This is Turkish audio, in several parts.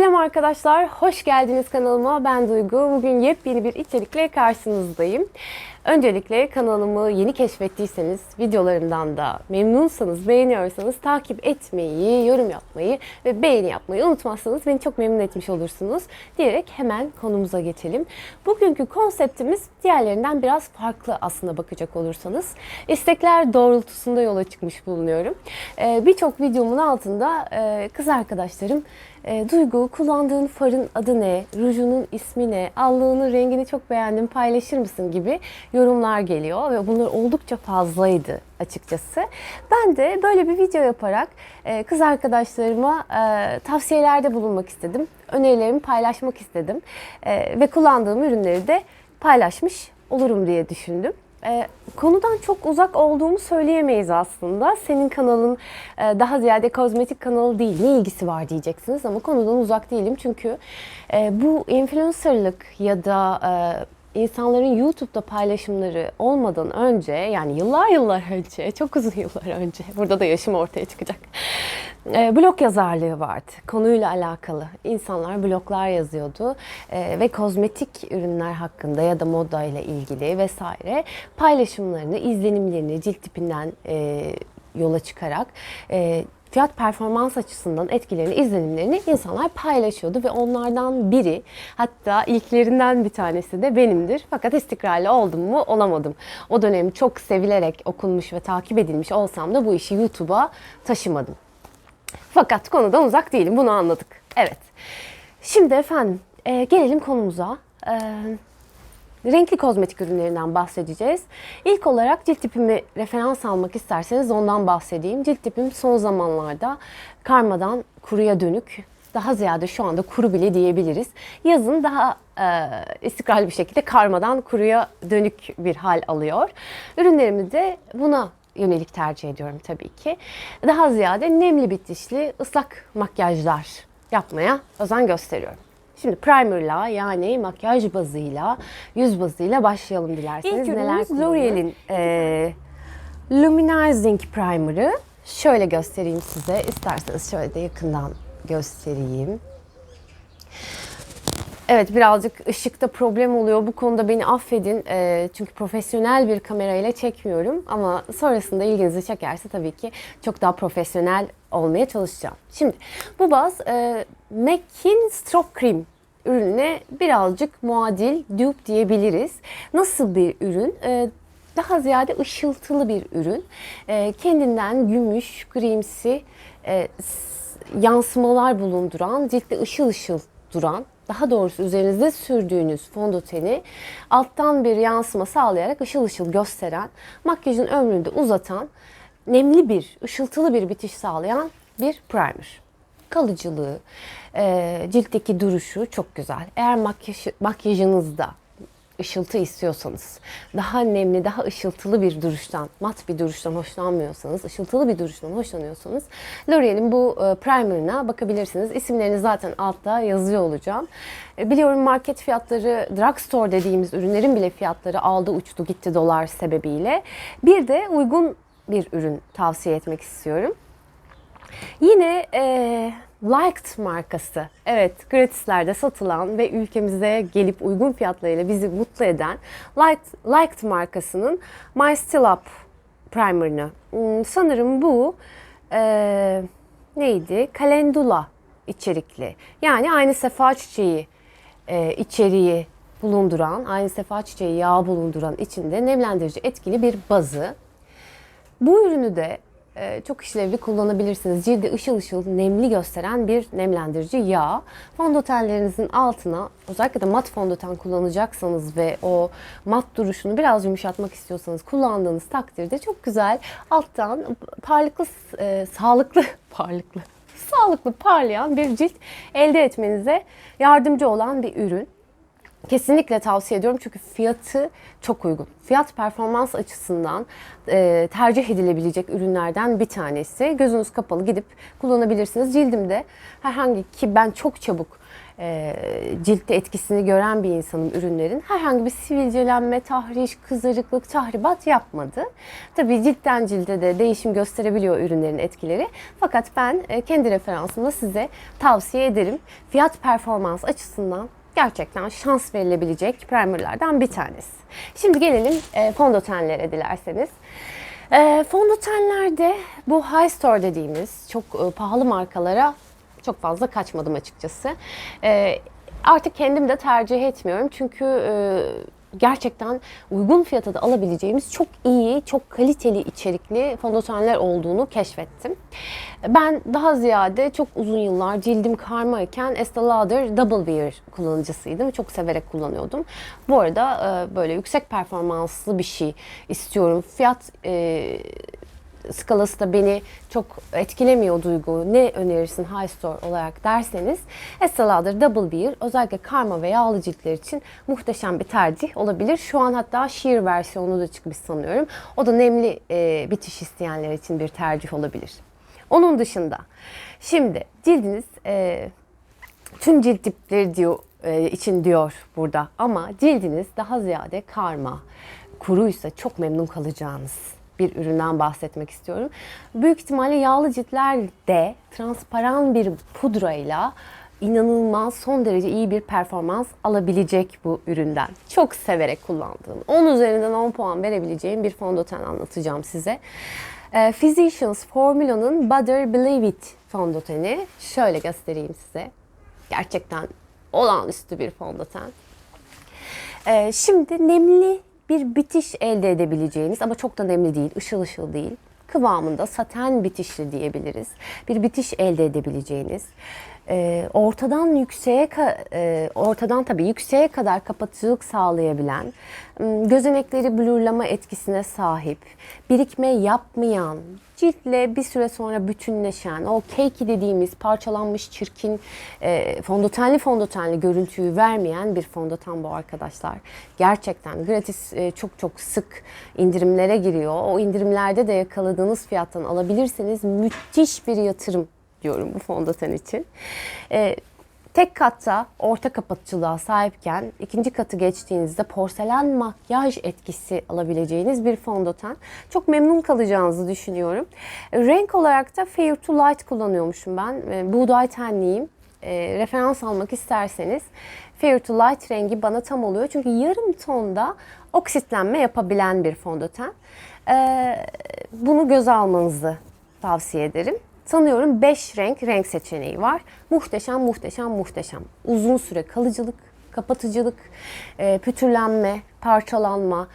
Selam arkadaşlar, hoş geldiniz kanalıma. Ben Duygu. Bugün yepyeni bir içerikle karşınızdayım. Öncelikle kanalımı yeni keşfettiyseniz, videolarımdan da memnunsanız, beğeniyorsanız takip etmeyi, yorum yapmayı ve beğeni yapmayı unutmazsanız beni çok memnun etmiş olursunuz diyerek hemen konumuza geçelim. Bugünkü konseptimiz diğerlerinden biraz farklı aslında bakacak olursanız. İstekler doğrultusunda yola çıkmış bulunuyorum. Ee, Birçok videomun altında e, kız arkadaşlarım e, Duygu kullandığın farın adı ne, rujunun ismi ne, allığının rengini çok beğendim paylaşır mısın gibi yorumlar geliyor ve bunlar oldukça fazlaydı açıkçası. Ben de böyle bir video yaparak e, kız arkadaşlarıma e, tavsiyelerde bulunmak istedim. Önerilerimi paylaşmak istedim E, ve kullandığım ürünleri de paylaşmış olurum diye düşündüm. Ee, konudan çok uzak olduğumu söyleyemeyiz aslında. Senin kanalın e, daha ziyade kozmetik kanalı değil. Ne ilgisi var diyeceksiniz ama konudan uzak değilim. Çünkü e, bu influencerlık ya da e, insanların YouTube'da paylaşımları olmadan önce yani yıllar yıllar önce, çok uzun yıllar önce burada da yaşım ortaya çıkacak. E, blog yazarlığı vardı. Konuyla alakalı. İnsanlar bloglar yazıyordu E, ve kozmetik ürünler hakkında ya da moda ile ilgili vesaire paylaşımlarını, izlenimlerini cilt tipinden e, yola çıkarak e, fiyat performans açısından etkilerini, izlenimlerini insanlar paylaşıyordu ve onlardan biri hatta ilklerinden bir tanesi de benimdir. Fakat istikrarlı oldum mu olamadım. O dönem çok sevilerek okunmuş ve takip edilmiş olsam da bu işi YouTube'a taşımadım. Fakat konudan uzak değilim. Bunu anladık. Evet. Şimdi efendim e, gelelim konumuza. E, renkli kozmetik ürünlerinden bahsedeceğiz. İlk olarak cilt tipimi referans almak isterseniz ondan bahsedeyim. Cilt tipim son zamanlarda karmadan kuruya dönük. Daha ziyade şu anda kuru bile diyebiliriz. Yazın daha e, istikrarlı bir şekilde karmadan kuruya dönük bir hal alıyor. Ürünlerimi de buna yönelik tercih ediyorum tabii ki. Daha ziyade nemli bitişli ıslak makyajlar yapmaya özen gösteriyorum. Şimdi primerla yani makyaj bazıyla, yüz bazıyla başlayalım dilerseniz. İlk Neler ürünümüz L'Oreal'in e, Luminizing Primer'ı. Şöyle göstereyim size. İsterseniz şöyle de yakından göstereyim. Evet birazcık ışıkta problem oluyor. Bu konuda beni affedin. Ee, çünkü profesyonel bir kamerayla çekmiyorum. Ama sonrasında ilginizi çekerse tabii ki çok daha profesyonel olmaya çalışacağım. Şimdi bu baz e, MAC'in Stroke Cream ürününe birazcık muadil dupe diyebiliriz. Nasıl bir ürün? Ee, daha ziyade ışıltılı bir ürün. Ee, kendinden gümüş, grimsi e, yansımalar bulunduran, ciltte ışıl ışıl duran, daha doğrusu üzerinizde sürdüğünüz fondöteni alttan bir yansıma sağlayarak ışıl ışıl gösteren, makyajın ömrünü de uzatan, nemli bir, ışıltılı bir bitiş sağlayan bir primer. Kalıcılığı, e, ciltteki duruşu çok güzel. Eğer makyaj, makyajınızda ışıltı istiyorsanız, daha nemli, daha ışıltılı bir duruştan, mat bir duruştan hoşlanmıyorsanız, ışıltılı bir duruştan hoşlanıyorsanız L'Oreal'in bu e, primerına bakabilirsiniz. İsimlerini zaten altta yazıyor olacağım. E, Biliyorum market fiyatları, drugstore dediğimiz ürünlerin bile fiyatları aldı uçtu gitti dolar sebebiyle. Bir de uygun bir ürün tavsiye etmek istiyorum. Yine e, Liked markası. Evet, gratislerde satılan ve ülkemize gelip uygun fiyatlarıyla bizi mutlu eden Liked, Liked markasının My Still Up primer'ını. Hmm, sanırım bu e, neydi? Kalendula içerikli. Yani aynı sefa çiçeği e, içeriği bulunduran, aynı sefa çiçeği yağı bulunduran içinde nemlendirici etkili bir bazı. Bu ürünü de çok işlevli kullanabilirsiniz. Cildi ışıl ışıl nemli gösteren bir nemlendirici yağ. Fondötenlerinizin altına özellikle de mat fondöten kullanacaksanız ve o mat duruşunu biraz yumuşatmak istiyorsanız kullandığınız takdirde çok güzel alttan parlaklı, e, sağlıklı, parlaklı, sağlıklı parlayan bir cilt elde etmenize yardımcı olan bir ürün. Kesinlikle tavsiye ediyorum çünkü fiyatı çok uygun. Fiyat performans açısından e, tercih edilebilecek ürünlerden bir tanesi. Gözünüz kapalı gidip kullanabilirsiniz. Cildimde herhangi ki ben çok çabuk e, ciltte etkisini gören bir insanım ürünlerin. Herhangi bir sivilcelenme, tahriş, kızarıklık, tahribat yapmadı. Tabii ciltten cilde de değişim gösterebiliyor ürünlerin etkileri. Fakat ben e, kendi referansımda size tavsiye ederim. Fiyat performans açısından gerçekten şans verilebilecek primerlerden bir tanesi. Şimdi gelelim e, fondötenlere dilerseniz. E, fondötenlerde bu high store dediğimiz çok e, pahalı markalara çok fazla kaçmadım açıkçası. E, artık kendim de tercih etmiyorum çünkü e, gerçekten uygun fiyata da alabileceğimiz çok iyi, çok kaliteli içerikli fondötenler olduğunu keşfettim. Ben daha ziyade çok uzun yıllar cildim karmayken Estee Lauder Double Wear kullanıcısıydım. Çok severek kullanıyordum. Bu arada e, böyle yüksek performanslı bir şey istiyorum. Fiyat e, skalası da beni çok etkilemiyor duygu. Ne önerirsin High Store olarak derseniz Estee Lauder Double Wear özellikle karma ve yağlı ciltler için muhteşem bir tercih olabilir. Şu an hatta sheer versiyonu da çıkmış sanıyorum. O da nemli e, bitiş isteyenler için bir tercih olabilir. Onun dışında şimdi cildiniz e, tüm cilt tipleri diyor e, için diyor burada ama cildiniz daha ziyade karma, kuruysa çok memnun kalacağınız bir üründen bahsetmek istiyorum. Büyük ihtimalle yağlı ciltlerde transparan bir pudrayla inanılmaz son derece iyi bir performans alabilecek bu üründen. Çok severek kullandığım, 10 üzerinden 10 puan verebileceğim bir fondöten anlatacağım size. E, Physicians Formula'nın Butter Believe It fondöteni. Şöyle göstereyim size. Gerçekten olağanüstü bir fondöten. E, şimdi nemli bir bitiş elde edebileceğiniz ama çok da nemli değil, ışıl ışıl değil. Kıvamında saten bitişli diyebiliriz. Bir bitiş elde edebileceğiniz, e, ortadan yükseğe e, ortadan tabii yükseğe kadar kapatıcılık sağlayabilen, gözenekleri blurlama etkisine sahip, birikme yapmayan, ciltle bir süre sonra bütünleşen, o cakey dediğimiz parçalanmış çirkin e, fondötenli fondötenli görüntüyü vermeyen bir fondöten bu arkadaşlar. Gerçekten gratis e, çok çok sık indirimlere giriyor. O indirimlerde de yakaladığınız fiyattan alabilirseniz müthiş bir yatırım diyorum bu fondöten için. E, Tek katta orta kapatıcılığa sahipken ikinci katı geçtiğinizde porselen makyaj etkisi alabileceğiniz bir fondöten. Çok memnun kalacağınızı düşünüyorum. Renk olarak da Fair to Light kullanıyormuşum ben. E, Buğday tenliyim. E, referans almak isterseniz Fair to Light rengi bana tam oluyor. Çünkü yarım tonda oksitlenme yapabilen bir fondöten. E, bunu göze almanızı tavsiye ederim. Sanıyorum 5 renk renk seçeneği var. Muhteşem, muhteşem, muhteşem. Uzun süre kalıcılık, kapatıcılık, e, pütürlenme, parçalanma.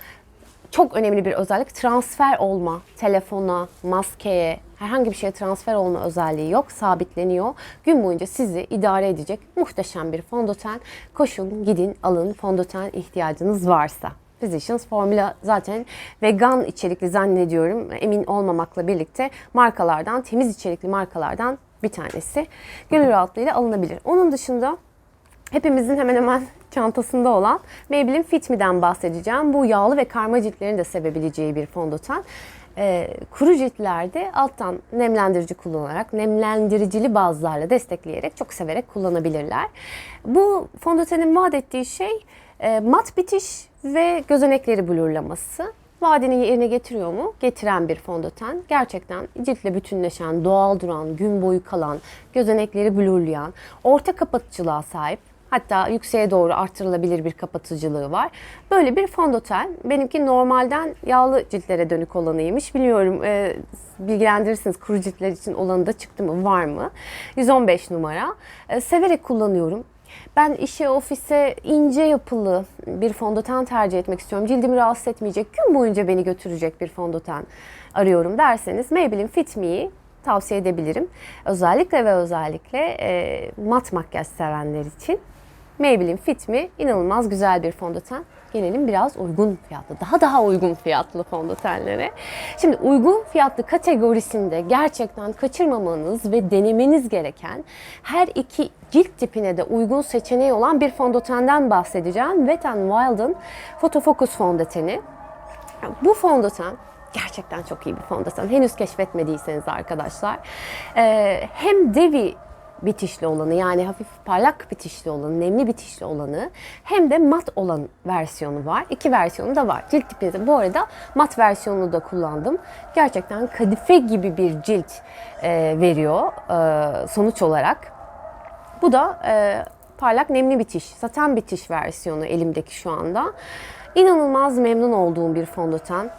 Çok önemli bir özellik transfer olma. Telefona, maskeye, herhangi bir şeye transfer olma özelliği yok. Sabitleniyor. Gün boyunca sizi idare edecek muhteşem bir fondöten. Koşun, gidin, alın fondöten ihtiyacınız varsa. Physicians Formula zaten vegan içerikli zannediyorum. Emin olmamakla birlikte markalardan, temiz içerikli markalardan bir tanesi. Gönül rahatlığıyla alınabilir. Onun dışında hepimizin hemen hemen çantasında olan Maybelline Fit Me'den bahsedeceğim. Bu yağlı ve karma ciltlerin de sevebileceği bir fondöten. Ee, kuru ciltlerde alttan nemlendirici kullanarak, nemlendiricili bazlarla destekleyerek çok severek kullanabilirler. Bu fondötenin vaat ettiği şey e, mat bitiş ve gözenekleri blurlaması. Vaadini yerine getiriyor mu? Getiren bir fondöten. Gerçekten ciltle bütünleşen, doğal duran, gün boyu kalan, gözenekleri blurlayan, orta kapatıcılığa sahip, Hatta yükseğe doğru artırılabilir bir kapatıcılığı var. Böyle bir fondöten. Benimki normalden yağlı ciltlere dönük olanıymış. Biliyorum e, bilgilendirirsiniz kuru ciltler için olanı da çıktı mı var mı? 115 numara. E, severek kullanıyorum. Ben işe, ofise ince yapılı bir fondöten tercih etmek istiyorum. Cildimi rahatsız etmeyecek, gün boyunca beni götürecek bir fondöten arıyorum derseniz Maybelline Fit Me'yi tavsiye edebilirim. Özellikle ve özellikle e, mat makyaj sevenler için Maybelline Fit Me inanılmaz güzel bir fondöten. Gelelim biraz uygun fiyatlı, daha daha uygun fiyatlı fondötenlere. Şimdi uygun fiyatlı kategorisinde gerçekten kaçırmamanız ve denemeniz gereken her iki cilt tipine de uygun seçeneği olan bir fondötenden bahsedeceğim. Wet n Wild'ın Photo Focus fondöteni. Bu fondöten gerçekten çok iyi bir fondöten. Henüz keşfetmediyseniz arkadaşlar. Ee, hem devi bitişli olanı yani hafif parlak bitişli olanı, nemli bitişli olanı hem de mat olan versiyonu var. İki versiyonu da var. Cilt tipinize bu arada mat versiyonunu da kullandım. Gerçekten kadife gibi bir cilt e, veriyor e, sonuç olarak. Bu da e, parlak nemli bitiş, saten bitiş versiyonu elimdeki şu anda. İnanılmaz memnun olduğum bir fondöten.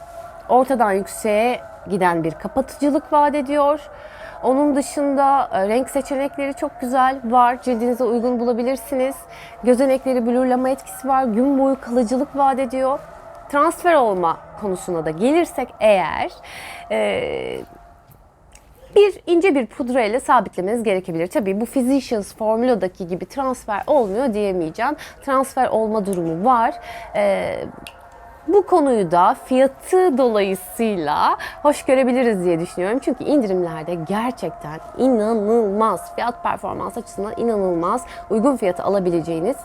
Ortadan yükseğe giden bir kapatıcılık vaat ediyor. Onun dışında e, renk seçenekleri çok güzel var. Cildinize uygun bulabilirsiniz. Gözenekleri blurlama etkisi var. Gün boyu kalıcılık vaat ediyor. Transfer olma konusuna da gelirsek eğer e, bir ince bir pudra ile sabitlemeniz gerekebilir. Tabii bu Physicians formüladaki gibi transfer olmuyor diyemeyeceğim. Transfer olma durumu var. Ee, bu konuyu da fiyatı dolayısıyla hoş görebiliriz diye düşünüyorum. Çünkü indirimlerde gerçekten inanılmaz fiyat performans açısından inanılmaz uygun fiyatı alabileceğiniz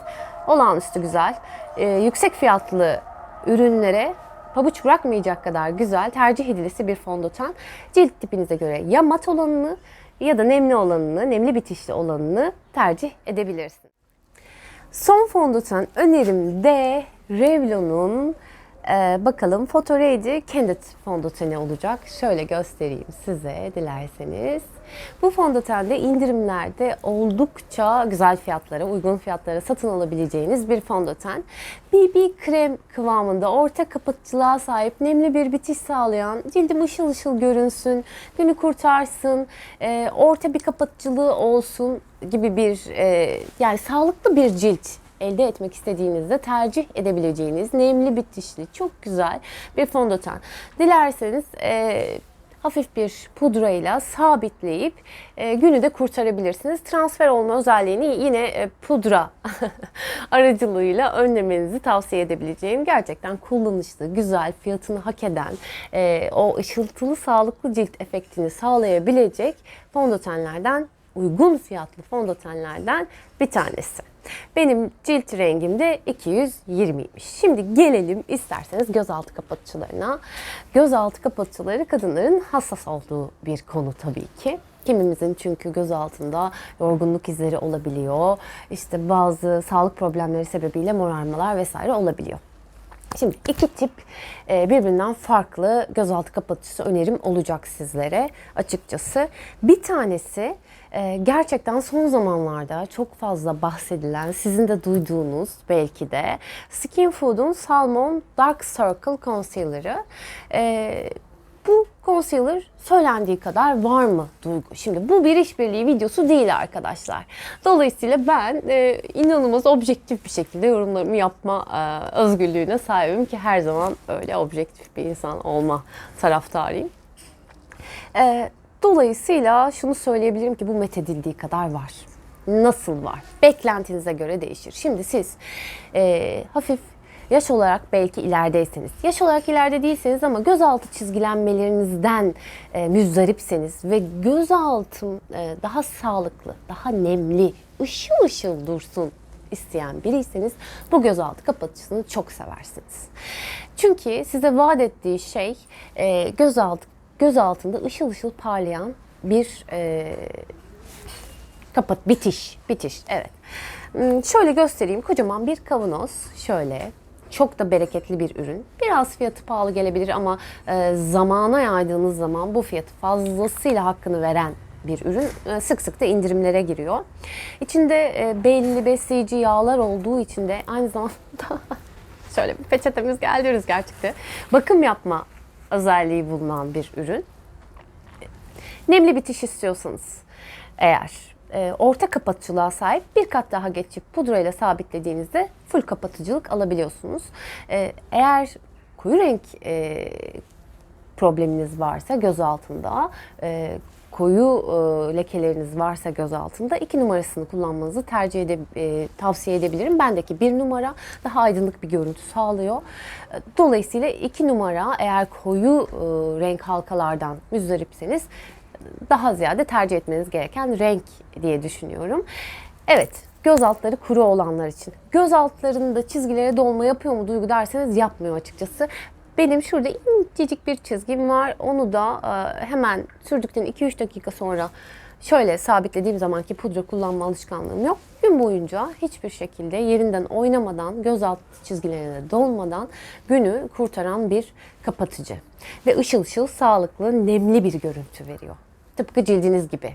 olağanüstü güzel e, yüksek fiyatlı ürünlere pabuç bırakmayacak kadar güzel tercih edilisi bir fondöten. Cilt tipinize göre ya mat olanını ya da nemli olanını, nemli bitişli olanını tercih edebilirsiniz. Son fondöten önerim de Revlon'un e, bakalım Photo Ready Candid fondöteni olacak. Şöyle göstereyim size dilerseniz. Bu fondötende indirimlerde oldukça güzel fiyatlara, uygun fiyatlara satın alabileceğiniz bir fondöten. BB krem kıvamında orta kapatıcılığa sahip nemli bir bitiş sağlayan, cildim ışıl ışıl görünsün, günü kurtarsın, e, orta bir kapatıcılığı olsun gibi bir e, yani sağlıklı bir cilt elde etmek istediğinizde tercih edebileceğiniz nemli bitişli çok güzel bir fondöten. Dilerseniz e, hafif bir pudrayla sabitleyip e, günü de kurtarabilirsiniz. Transfer olma özelliğini yine e, pudra aracılığıyla önlemenizi tavsiye edebileceğim. Gerçekten kullanışlı, güzel, fiyatını hak eden, e, o ışıltılı sağlıklı cilt efektini sağlayabilecek fondötenlerden uygun fiyatlı fondötenlerden bir tanesi. Benim cilt rengim de 220'ymiş. Şimdi gelelim isterseniz gözaltı kapatıcılarına. Gözaltı kapatıcıları kadınların hassas olduğu bir konu tabii ki. Kimimizin çünkü göz altında yorgunluk izleri olabiliyor. İşte bazı sağlık problemleri sebebiyle morarmalar vesaire olabiliyor. Şimdi iki tip e, birbirinden farklı gözaltı kapatıcısı önerim olacak sizlere açıkçası. Bir tanesi e, gerçekten son zamanlarda çok fazla bahsedilen, sizin de duyduğunuz belki de Skin Food'un Salmon Dark Circle Concealer'ı. Bu concealer söylendiği kadar var mı Duygu? Şimdi bu bir işbirliği videosu değil arkadaşlar. Dolayısıyla ben e, inanılmaz objektif bir şekilde yorumlarımı yapma e, özgürlüğüne sahibim ki her zaman öyle objektif bir insan olma taraftarıyım. E, dolayısıyla şunu söyleyebilirim ki bu methedildiği kadar var. Nasıl var? Beklentinize göre değişir. Şimdi siz e, hafif Yaş olarak belki ilerideyseniz, yaş olarak ileride değilseniz ama gözaltı çizgilenmelerinizden e, müzdaripseniz ve gözaltım e, daha sağlıklı, daha nemli, ışıl ışıl dursun isteyen biriyseniz bu gözaltı kapatıcısını çok seversiniz. Çünkü size vaat ettiği şey e, gözaltı göz altında ışıl ışıl parlayan bir e, kapat bitiş bitiş evet. Hmm, Şöyle göstereyim kocaman bir kavanoz şöyle çok da bereketli bir ürün. Biraz fiyatı pahalı gelebilir ama e, zamana yaydığınız zaman bu fiyatı fazlasıyla hakkını veren bir ürün. E, sık sık da indirimlere giriyor. İçinde e, belli besleyici yağlar olduğu için de aynı zamanda şöyle bir peçetemiz geldi rüzgar çıktı. Bakım yapma özelliği bulunan bir ürün. Nemli bitiş istiyorsanız eğer e, orta kapatıcılığa sahip bir kat daha geçip pudrayla sabitlediğinizde full kapatıcılık alabiliyorsunuz. E, eğer koyu renk e, probleminiz varsa göz altında koyu lekeleriniz varsa göz altında iki numarasını kullanmanızı tercih ede, tavsiye edebilirim. Bendeki bir numara daha aydınlık bir görüntü sağlıyor. Dolayısıyla iki numara eğer koyu renk halkalardan müzdaripseniz daha ziyade tercih etmeniz gereken renk diye düşünüyorum. Evet, göz altları kuru olanlar için. Göz altlarında çizgilere dolma yapıyor mu Duygu derseniz yapmıyor açıkçası. Benim şurada incecik bir çizgim var. Onu da e, hemen sürdükten 2-3 dakika sonra şöyle sabitlediğim zamanki pudra kullanma alışkanlığım yok. Gün boyunca hiçbir şekilde yerinden oynamadan, gözaltı çizgilerine dolmadan günü kurtaran bir kapatıcı. Ve ışıl ışıl sağlıklı, nemli bir görüntü veriyor. Tıpkı cildiniz gibi.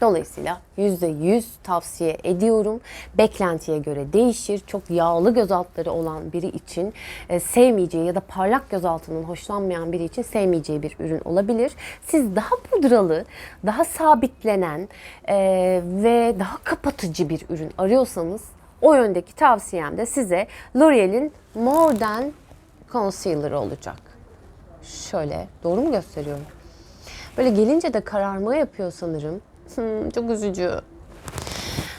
Dolayısıyla %100 tavsiye ediyorum. Beklentiye göre değişir. Çok yağlı göz altları olan biri için e, sevmeyeceği ya da parlak göz altının hoşlanmayan biri için sevmeyeceği bir ürün olabilir. Siz daha pudralı, daha sabitlenen e, ve daha kapatıcı bir ürün arıyorsanız o yöndeki tavsiyem de size L'Oreal'in More Than Concealer olacak. Şöyle doğru mu gösteriyorum? Böyle gelince de kararma yapıyor sanırım. Hmm, çok üzücü.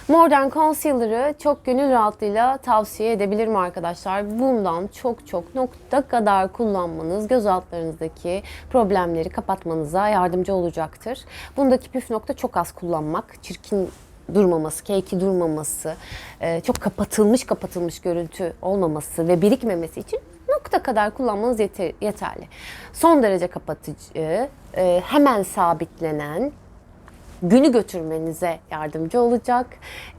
Modern Concealer'ı çok gönül rahatlığıyla tavsiye edebilirim arkadaşlar. Bundan çok çok nokta kadar kullanmanız göz altlarınızdaki problemleri kapatmanıza yardımcı olacaktır. Bundaki püf nokta çok az kullanmak, çirkin durmaması, keyki durmaması, e, çok kapatılmış kapatılmış görüntü olmaması ve birikmemesi için nokta kadar kullanmanız yeter, yeterli. Son derece kapatıcı, e, hemen sabitlenen, günü götürmenize yardımcı olacak.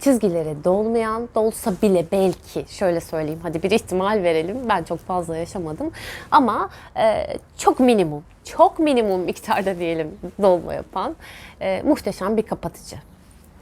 Çizgilere dolmayan, dolsa bile belki şöyle söyleyeyim hadi bir ihtimal verelim. Ben çok fazla yaşamadım ama e, çok minimum, çok minimum miktarda diyelim dolma yapan e, muhteşem bir kapatıcı.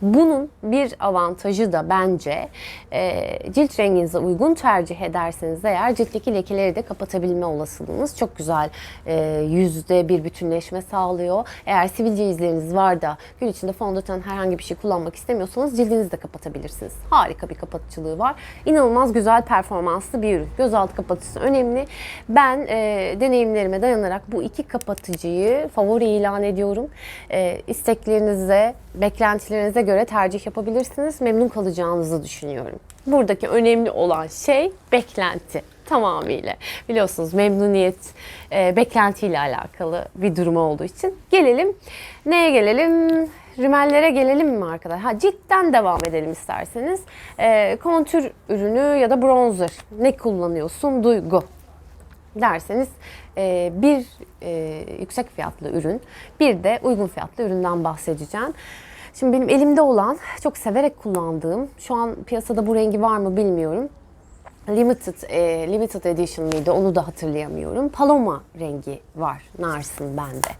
Bunun bir avantajı da bence e, cilt renginize uygun tercih ederseniz eğer ciltteki lekeleri de kapatabilme olasılığınız çok güzel e, yüzde bir bütünleşme sağlıyor. Eğer sivilce izleriniz var da gün içinde fondöten herhangi bir şey kullanmak istemiyorsanız cildinizi de kapatabilirsiniz. Harika bir kapatıcılığı var. İnanılmaz güzel performanslı bir ürün. Gözaltı kapatıcısı önemli. Ben e, deneyimlerime dayanarak bu iki kapatıcıyı favori ilan ediyorum. E, isteklerinize, beklentilerinize göre tercih yapabilirsiniz. Memnun kalacağınızı düşünüyorum. Buradaki önemli olan şey beklenti tamamıyla. Biliyorsunuz memnuniyet e, beklentiyle alakalı bir durum olduğu için. Gelelim neye gelelim? Rimellere gelelim mi arkadaşlar? Ha ciltten devam edelim isterseniz. E, kontür ürünü ya da bronzer ne kullanıyorsun? Duygu derseniz e, bir e, yüksek fiyatlı ürün, bir de uygun fiyatlı üründen bahsedeceğim. Şimdi benim elimde olan, çok severek kullandığım, şu an piyasada bu rengi var mı bilmiyorum. Limited, e, limited edition mıydı onu da hatırlayamıyorum. Paloma rengi var Nars'ın bende.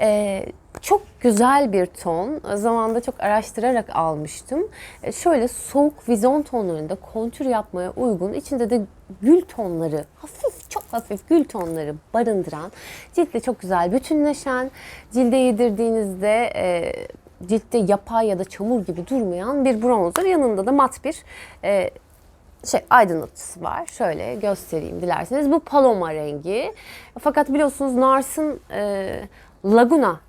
E, çok güzel bir ton. Zamanında çok araştırarak almıştım. E, şöyle soğuk vizon tonlarında kontür yapmaya uygun. içinde de gül tonları, hafif çok hafif gül tonları barındıran, ciltle çok güzel bütünleşen, cilde yedirdiğinizde e, ciltte yapay ya da çamur gibi durmayan bir bronzer. Yanında da mat bir e, şey aydınlatıcısı var. Şöyle göstereyim dilerseniz. Bu Paloma rengi. Fakat biliyorsunuz Nars'ın e, Laguna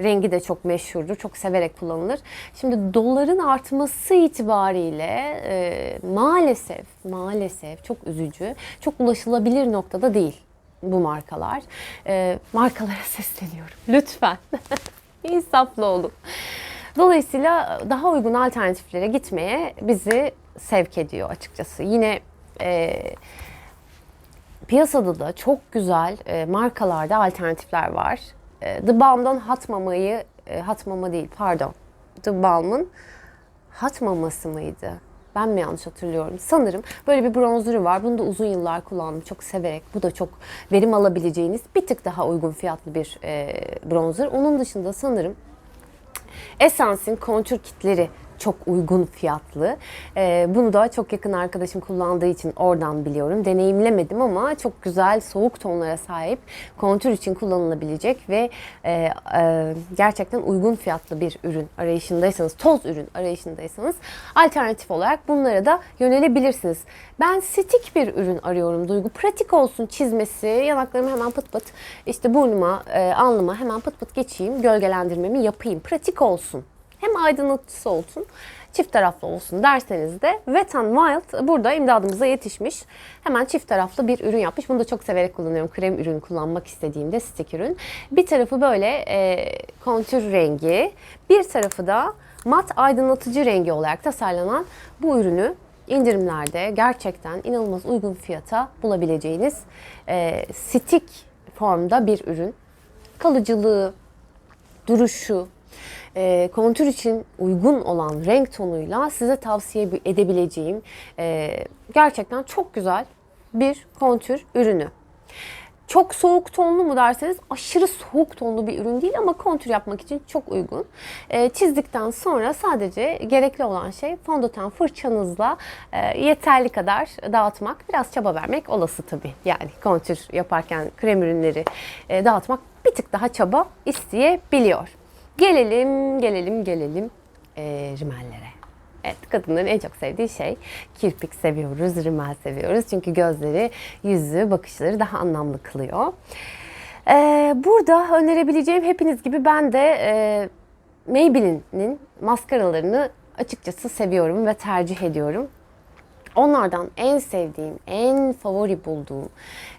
rengi de çok meşhurdur. Çok severek kullanılır. Şimdi doların artması itibariyle e, maalesef maalesef çok üzücü, çok ulaşılabilir noktada değil bu markalar. E, markalara sesleniyorum. Lütfen. İnsaflı olun. Dolayısıyla daha uygun alternatiflere gitmeye bizi sevk ediyor açıkçası. Yine e, piyasada da çok güzel e, markalarda alternatifler var. E, The Balm'dan Hat Mama'yı, e, Hat Mama değil pardon. The Balm'ın Hat Maması mıydı? Ben mi yanlış hatırlıyorum? Sanırım böyle bir bronzeri var. Bunu da uzun yıllar kullandım. Çok severek. Bu da çok verim alabileceğiniz bir tık daha uygun fiyatlı bir e, bronzer. Onun dışında sanırım Essence'in kontür kitleri çok uygun fiyatlı. Ee, bunu da çok yakın arkadaşım kullandığı için oradan biliyorum. Deneyimlemedim ama çok güzel soğuk tonlara sahip kontür için kullanılabilecek ve e, e, gerçekten uygun fiyatlı bir ürün arayışındaysanız, toz ürün arayışındaysanız alternatif olarak bunlara da yönelebilirsiniz. Ben stik bir ürün arıyorum Duygu. Pratik olsun çizmesi, yanaklarımı hemen pıt pıt, işte burnuma, e, alnıma hemen pıt pıt geçeyim, gölgelendirmemi yapayım. Pratik olsun hem aydınlatıcısı olsun, çift taraflı olsun derseniz de Wet n Wild burada imdadımıza yetişmiş. Hemen çift taraflı bir ürün yapmış. Bunu da çok severek kullanıyorum. Krem ürün kullanmak istediğimde stick ürün. Bir tarafı böyle e, kontür rengi, bir tarafı da mat aydınlatıcı rengi olarak tasarlanan bu ürünü indirimlerde gerçekten inanılmaz uygun fiyata bulabileceğiniz e, stick formda bir ürün. Kalıcılığı, duruşu, e, kontür için uygun olan renk tonuyla size tavsiye edebileceğim e, gerçekten çok güzel bir kontür ürünü. Çok soğuk tonlu mu derseniz aşırı soğuk tonlu bir ürün değil ama kontür yapmak için çok uygun. E, çizdikten sonra sadece gerekli olan şey fondöten fırçanızla e, yeterli kadar dağıtmak. Biraz çaba vermek olası tabii. Yani kontür yaparken krem ürünleri e, dağıtmak bir tık daha çaba isteyebiliyor. Gelelim, gelelim, gelelim e, rimellere. Evet, kadınların en çok sevdiği şey kirpik seviyoruz, rimel seviyoruz. Çünkü gözleri, yüzü, bakışları daha anlamlı kılıyor. Ee, burada önerebileceğim hepiniz gibi ben de e, Maybelline'in maskaralarını açıkçası seviyorum ve tercih ediyorum. Onlardan en sevdiğim, en favori bulduğum,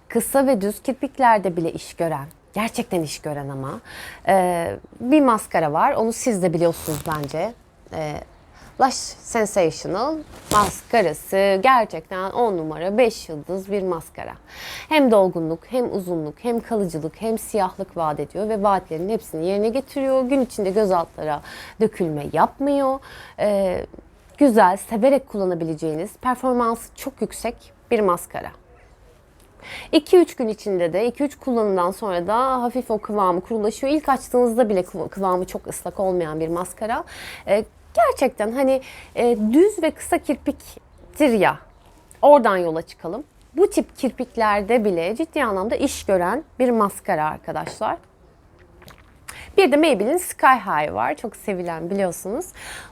kısa ve düz kirpiklerde bile iş gören, gerçekten iş gören ama e, bir maskara var. Onu siz de biliyorsunuz bence. E, Lush Sensational maskarası gerçekten 10 numara 5 yıldız bir maskara. Hem dolgunluk hem uzunluk hem kalıcılık hem siyahlık vaat ediyor ve vaatlerin hepsini yerine getiriyor. Gün içinde göz altlara dökülme yapmıyor. Ee, güzel, severek kullanabileceğiniz, performansı çok yüksek bir maskara. 2-3 gün içinde de 2-3 kullanımdan sonra da hafif o kıvamı kurulaşıyor. İlk açtığınızda bile kıv- kıvamı çok ıslak olmayan bir maskara. Ee, gerçekten hani e, düz ve kısa kirpiktir ya oradan yola çıkalım. Bu tip kirpiklerde bile ciddi anlamda iş gören bir maskara arkadaşlar. Bir de Maybelline Sky High var. Çok sevilen biliyorsunuz.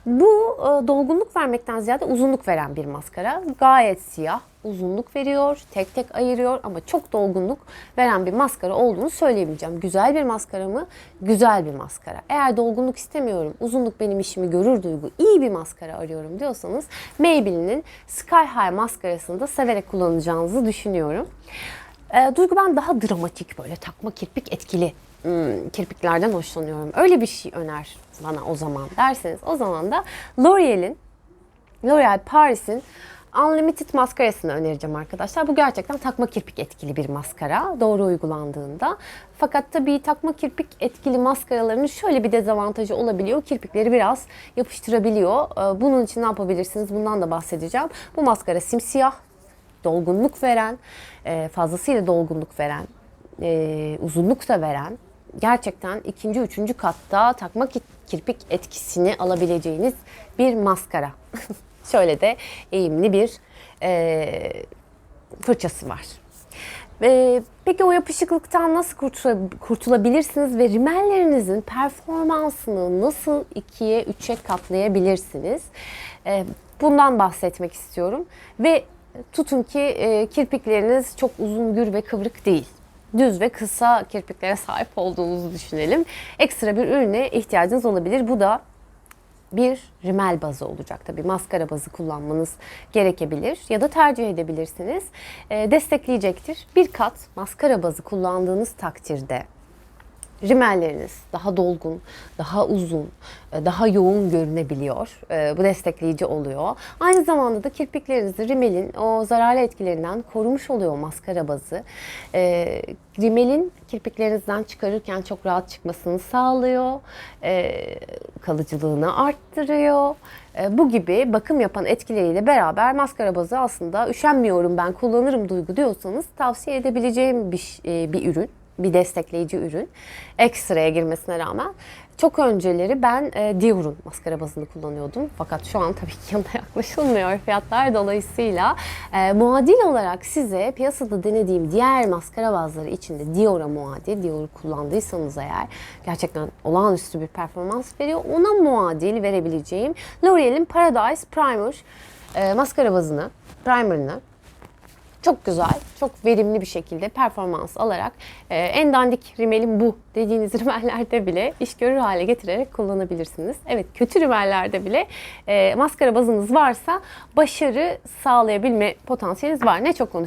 Bu e, dolgunluk vermekten ziyade uzunluk veren bir maskara. Gayet siyah, uzunluk veriyor, tek tek ayırıyor ama çok dolgunluk veren bir maskara olduğunu söyleyemeyeceğim. Güzel bir maskara mı? Güzel bir maskara. Eğer dolgunluk istemiyorum, uzunluk benim işimi görür duygu, iyi bir maskara arıyorum diyorsanız Maybelline'in Sky High maskarasını da severek kullanacağınızı düşünüyorum. E, Duygu ben daha dramatik böyle takma kirpik etkili hmm, kirpiklerden hoşlanıyorum. Öyle bir şey öner bana o zaman derseniz o zaman da L'Oreal'in L'Oreal Paris'in Unlimited maskarasını önereceğim arkadaşlar. Bu gerçekten takma kirpik etkili bir maskara doğru uygulandığında. Fakat tabii takma kirpik etkili maskaraların şöyle bir dezavantajı olabiliyor. Kirpikleri biraz yapıştırabiliyor. Ee, Bunun için ne yapabilirsiniz? Bundan da bahsedeceğim. Bu maskara simsiyah, dolgunluk veren, e, fazlasıyla dolgunluk veren, e, uzunluk da veren, gerçekten ikinci, üçüncü katta takma ki- kirpik etkisini alabileceğiniz bir maskara. Şöyle de eğimli bir e, fırçası var. E, peki o yapışıklıktan nasıl kurtula- kurtulabilirsiniz ve rimellerinizin performansını nasıl ikiye, üçe katlayabilirsiniz? E, bundan bahsetmek istiyorum. Ve tutun ki e, kirpikleriniz çok uzun, gür ve kıvrık değil düz ve kısa kirpiklere sahip olduğunuzu düşünelim. Ekstra bir ürüne ihtiyacınız olabilir. Bu da bir rimel bazı olacak tabii. Maskara bazı kullanmanız gerekebilir ya da tercih edebilirsiniz. Ee, destekleyecektir. Bir kat maskara bazı kullandığınız takdirde rimelleriniz daha dolgun, daha uzun, e, daha yoğun görünebiliyor. E, Bu destekleyici oluyor. Aynı zamanda da kirpiklerinizi rimelin o zararlı etkilerinden korumuş oluyor maskara bazı. E, Rimelin kirpiklerinizden çıkarırken çok rahat çıkmasını sağlıyor. Kalıcılığını arttırıyor. Bu gibi bakım yapan etkileriyle beraber maskara bazı aslında üşenmiyorum ben kullanırım duygu diyorsanız tavsiye edebileceğim bir, bir ürün bir destekleyici ürün. Ekstraya girmesine rağmen. Çok önceleri ben e, Dior'un maskara bazını kullanıyordum. Fakat şu an tabii ki yanına yaklaşılmıyor fiyatlar dolayısıyla. E, muadil olarak size piyasada denediğim diğer maskara bazları içinde Dior'a muadil, Dior'u kullandıysanız eğer gerçekten olağanüstü bir performans veriyor. Ona muadil verebileceğim L'Oreal'in Paradise Primer e, maskara bazını, primerını çok güzel, çok verimli bir şekilde performans alarak e, en dandik rimelim bu dediğiniz rimellerde bile iş görür hale getirerek kullanabilirsiniz. Evet kötü rimellerde bile e, maskara bazınız varsa başarı sağlayabilme potansiyeliniz var. Ne çok konuştuk.